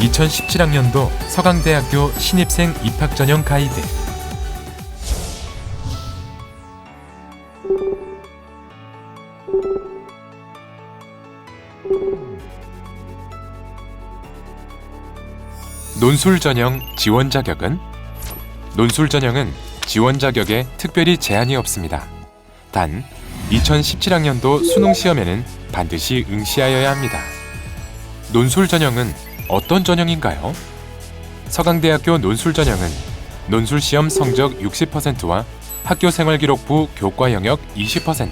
2017학년도 서강대학교 신입생 입학 전형 가이드. 논술 전형 지원 자격은 논술 전형은 지원 자격에 특별히 제한이 없습니다. 단 2017학년도 수능 시험에는 반드시 응시하여야 합니다. 논술 전형은 어떤 전형인가요? 서강대학교 논술 전형은 논술 시험 성적 60%와 학교 생활 기록부 교과 영역 20%,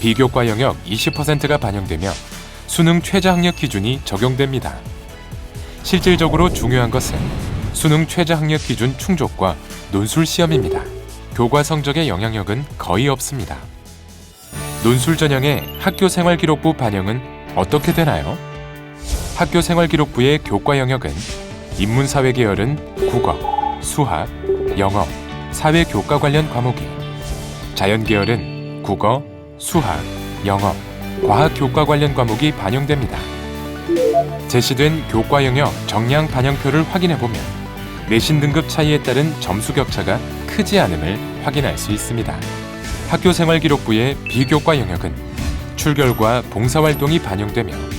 비교과 영역 20%가 반영되며 수능 최저 학력 기준이 적용됩니다. 실질적으로 중요한 것은 수능 최저 학력 기준 충족과 논술 시험입니다. 교과 성적의 영향력은 거의 없습니다. 논술 전형의 학교 생활 기록부 반영은 어떻게 되나요? 학교 생활기록부의 교과 영역은 인문사회 계열은 국어, 수학, 영어, 사회 교과 관련 과목이, 자연 계열은 국어, 수학, 영어, 과학 교과 관련 과목이 반영됩니다. 제시된 교과 영역 정량 반영표를 확인해 보면 내신 등급 차이에 따른 점수 격차가 크지 않음을 확인할 수 있습니다. 학교 생활 기록부의 비교과 영역은 출결과 봉사활동이 반영되며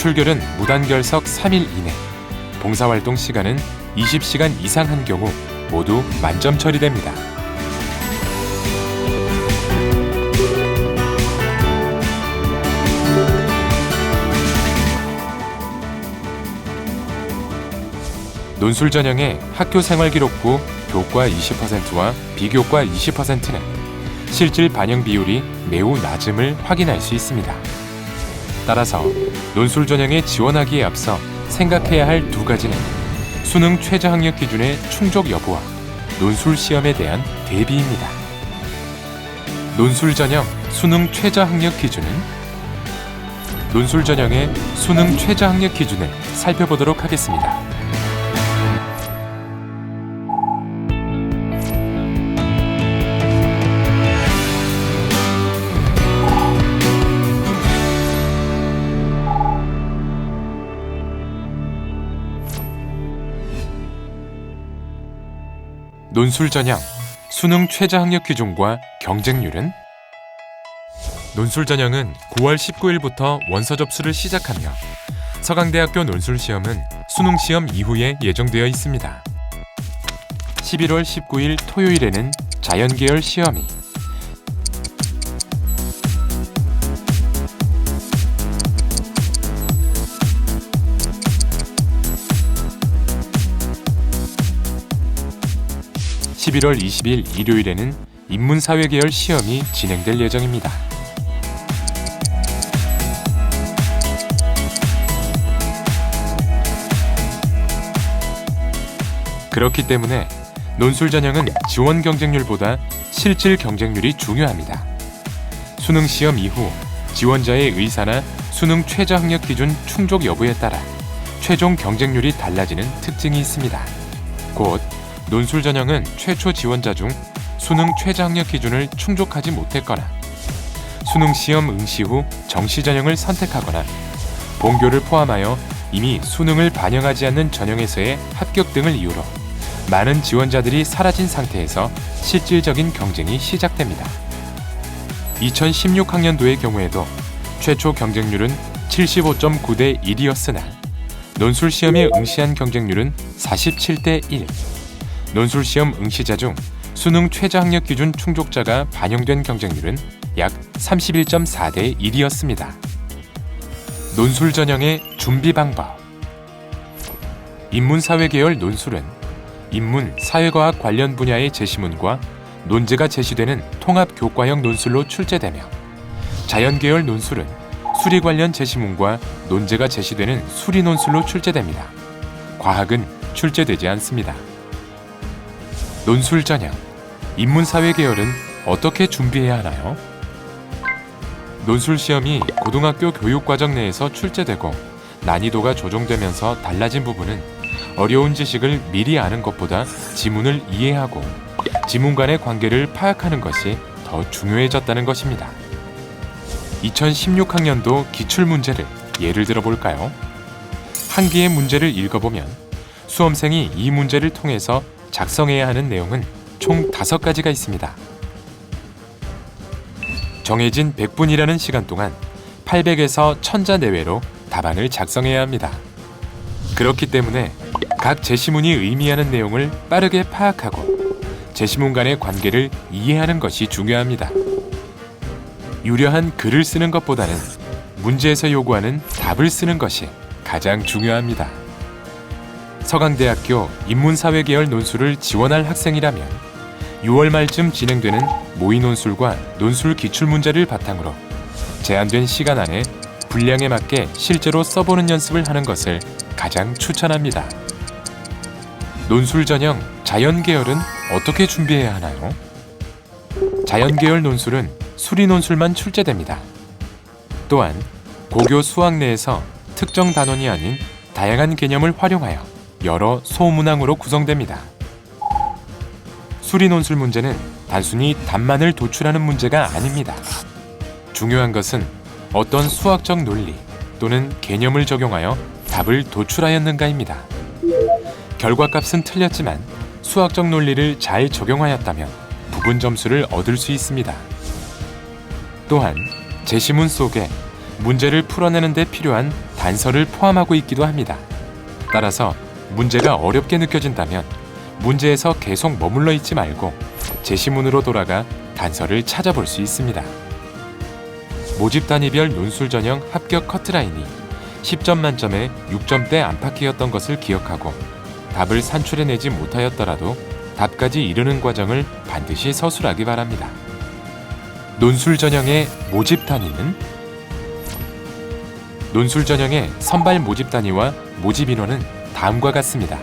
출결은 무단결석 3일 이내, 봉사활동 시간은 20시간 이상 한 경우 모두 만점 처리됩니다. 논술 전형의 학교 생활 기록부 교과 20%와 비교과 20%는 실질 반영 비율이 매우 낮음을 확인할 수 있습니다. 따라서 논술 전형에 지원하기에 앞서 생각해야 할 두 가지는 수능 최저 학력 기준의 충족 여부와 논술 시험에 대한 대비입니다. 논술 전형 수능 최저 학력 기준은 논술 전형의 수능 최저 학력 기준을 살펴보도록 하겠습니다. 논술 전형 수능 최저 학력 기준과 경쟁률은 논술 전형은 9월 19일부터 원서 접수를 시작하며 서강대학교 논술 시험은 수능 시험 이후에 예정되어 있습니다. 11월 19일 토요일에는 자연계열 시험이 11월 20일 일요일에는 인문사회 계열 시험이 진행될 예정입니다. 그렇기 때문에 논술 전형은 지원 경쟁률보다 실질 경쟁률이 중요합니다. 수능 시험 이후 지원자의 의사나 수능 최저 학력 기준 충족 여부에 따라 최종 경쟁률이 달라지는 특징이 있습니다. 곧 논술 전형은 최초 지원자 중 수능 최저 학력 기준을 충족하지 못했거나 수능 시험 응시 후 정시 전형을 선택하거나 본교를 포함하여 이미 수능을 반영하지 않는 전형에서의 합격 등을 이유로 많은 지원자들이 사라진 상태에서 실질적인 경쟁이 시작됩니다. 2016학년도의 경우에도 최초 경쟁률은 75.9대 1이었으나 논술 시험에 응시한 경쟁률은 47대 1. 논술 시험 응시자 중 수능 최저 학력 기준 충족자가 반영된 경쟁률은 약 31.4대 1이었습니다. 논술 전형의 준비 방법 인문사회 계열 논술은 인문, 사회과학 관련 분야의 제시문과 논제가 제시되는 통합 교과형 논술로 출제되며 자연 계열 논술은 수리 관련 제시문과 논제가 제시되는 수리 논술로 출제됩니다. 과학은 출제되지 않습니다. 논술 전형, 인문사회 계열은 어떻게 준비해야 하나요? 논술 시험이 고등학교 교육과정 내에서 출제되고 난이도가 조정되면서 달라진 부분은 어려운 지식을 미리 아는 것보다 지문을 이해하고 지문 간의 관계를 파악하는 것이 더 중요해졌다는 것입니다. 2016학년도 기출 문제를 예를 들어 볼까요? 한 개의 문제를 읽어보면 수험생이 이 문제를 통해서 작성해야 하는 내용은 총 다섯 가지가 있습니다. 정해진 100분이라는 시간 동안 800에서 1000자 내외로 답안을 작성해야 합니다. 그렇기 때문에 각 제시문이 의미하는 내용을 빠르게 파악하고 제시문 간의 관계를 이해하는 것이 중요합니다. 유려한 글을 쓰는 것보다는 문제에서 요구하는 답을 쓰는 것이 가장 중요합니다. 서강대학교 인문사회 계열 논술을 지원할 학생이라면 6월 말쯤 진행되는 모의 논술과 논술 기출 문제를 바탕으로 제한된 시간 안에 분량에 맞게 실제로 써보는 연습을 하는 것을 가장 추천합니다. 논술 전형 자연 계열은 어떻게 준비해야 하나요? 자연 계열 논술은 수리 논술만 출제됩니다. 또한 고교 수학 내에서 특정 단원이 아닌 다양한 개념을 활용하여 여러 소문항으로 구성됩니다. 수리 논술 문제는 단순히 답만을 도출하는 문제가 아닙니다. 중요한 것은 어떤 수학적 논리 또는 개념을 적용하여 답을 도출하였는가입니다. 결과값은 틀렸지만 수학적 논리를 잘 적용하였다면 부분 점수를 얻을 수 있습니다. 또한 제시문 속에 문제를 풀어내는 데 필요한 단서를 포함하고 있기도 합니다. 따라서 문제가 어렵게 느껴진다면 문제에서 계속 머물러 있지 말고 제시문으로 돌아가 단서를 찾아볼 수 있습니다. 모집 단위별 논술 전형 합격 커트라인이 10점 만점에 6점대 안팎이었던 것을 기억하고 답을 산출해내지 못하였더라도 답까지 이르는 과정을 반드시 서술하기 바랍니다. 논술 전형의 모집 단위는 논술 전형의 선발 모집 단위와 모집 인원은 다음과 같습니다.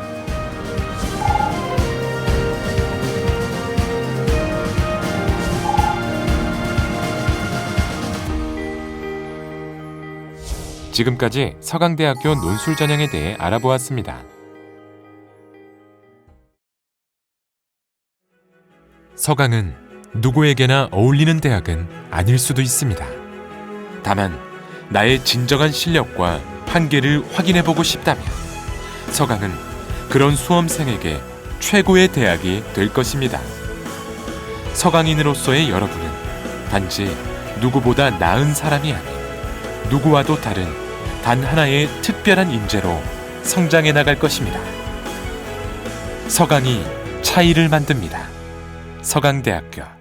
지금까지 서강대학교 논술 전형에 대해 알아보았습니다. 서강은 누구에게나 어울리는 대학은 아닐 수도 있습니다. 다만 나의 진정한 실력과 한계를 확인해 보고 싶다면 서강은 그런 수험생에게 최고의 대학이 될 것입니다. 서강인으로서의 여러분은 단지 누구보다 나은 사람이 아닌 누구와도 다른 단 하나의 특별한 인재로 성장해 나갈 것입니다. 서강이 차이를 만듭니다. 서강대학교